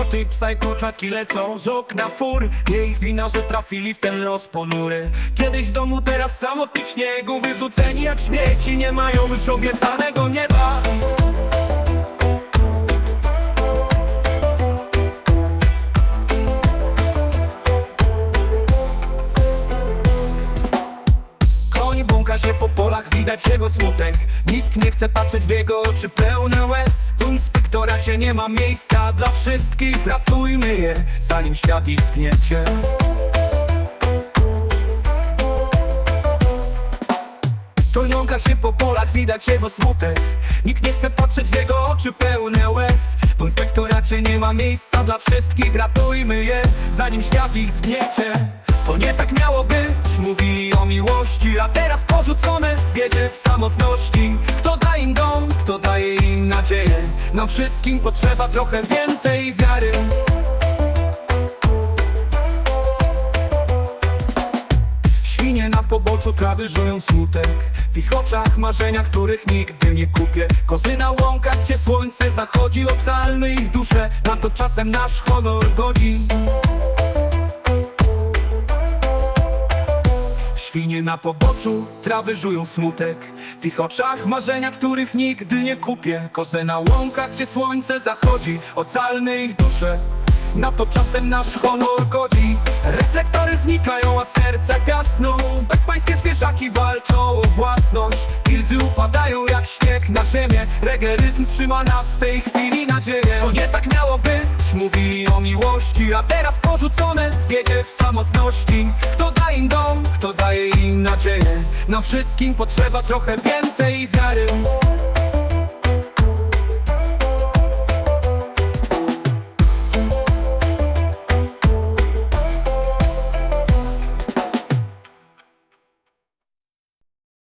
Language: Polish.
Koty, psa i kurczaki lecą z okna fur. Nie ich wina, że trafili w ten los ponury. Kiedyś w domu, teraz samotnik śniegu. Wyrzuceni jak śmieci, nie mają już obiecanego nieba. Koń błąka się po polach, widać jego smutek. Nikt nie chce patrzeć w jego oczy pełne łez. W inspektoracie nie ma miejsca. Dla wszystkich Ratujmy je, zanim świat ich zgniecie. To jąka się po polach, widać jego smutek. Nikt nie chce patrzeć w jego oczy pełne łez. W inspektoracie nie ma miejsca. Dla wszystkich Ratujmy je, zanim świat ich zgniecie. To nie tak miało być, mówili o miłości. A teraz porzucone w biedzie, w samotności. Kto da Nam wszystkim potrzeba trochę więcej wiary. Świnie na poboczu trawy żują smutek. W ich oczach marzenia, których nigdy nie kupię. Kozy na łąkach, gdzie słońce zachodzi Ocalmy ich dusze, na to czasem nasz honor godzi Świnie na poboczu, trawy żują smutek. W ich oczach marzenia, których nigdy nie kupię. Kozy na łąkach, gdzie słońce zachodzi Ocalmy ich dusze. Na to czasem nasz honor godzi. Reflektory znikają, a serca gasną. Bezpańskie zwierzaki walczą o własność. Pilzy upadają jak śnieg na ziemię. Reggae rytm trzyma nas w tej chwili nadzieję. To nie tak miało być, mówili o miłości A teraz porzucone w biedzie, w samotności. Kto da im dom, kto daje im nadzieję? Nam wszystkim potrzeba trochę więcej wiary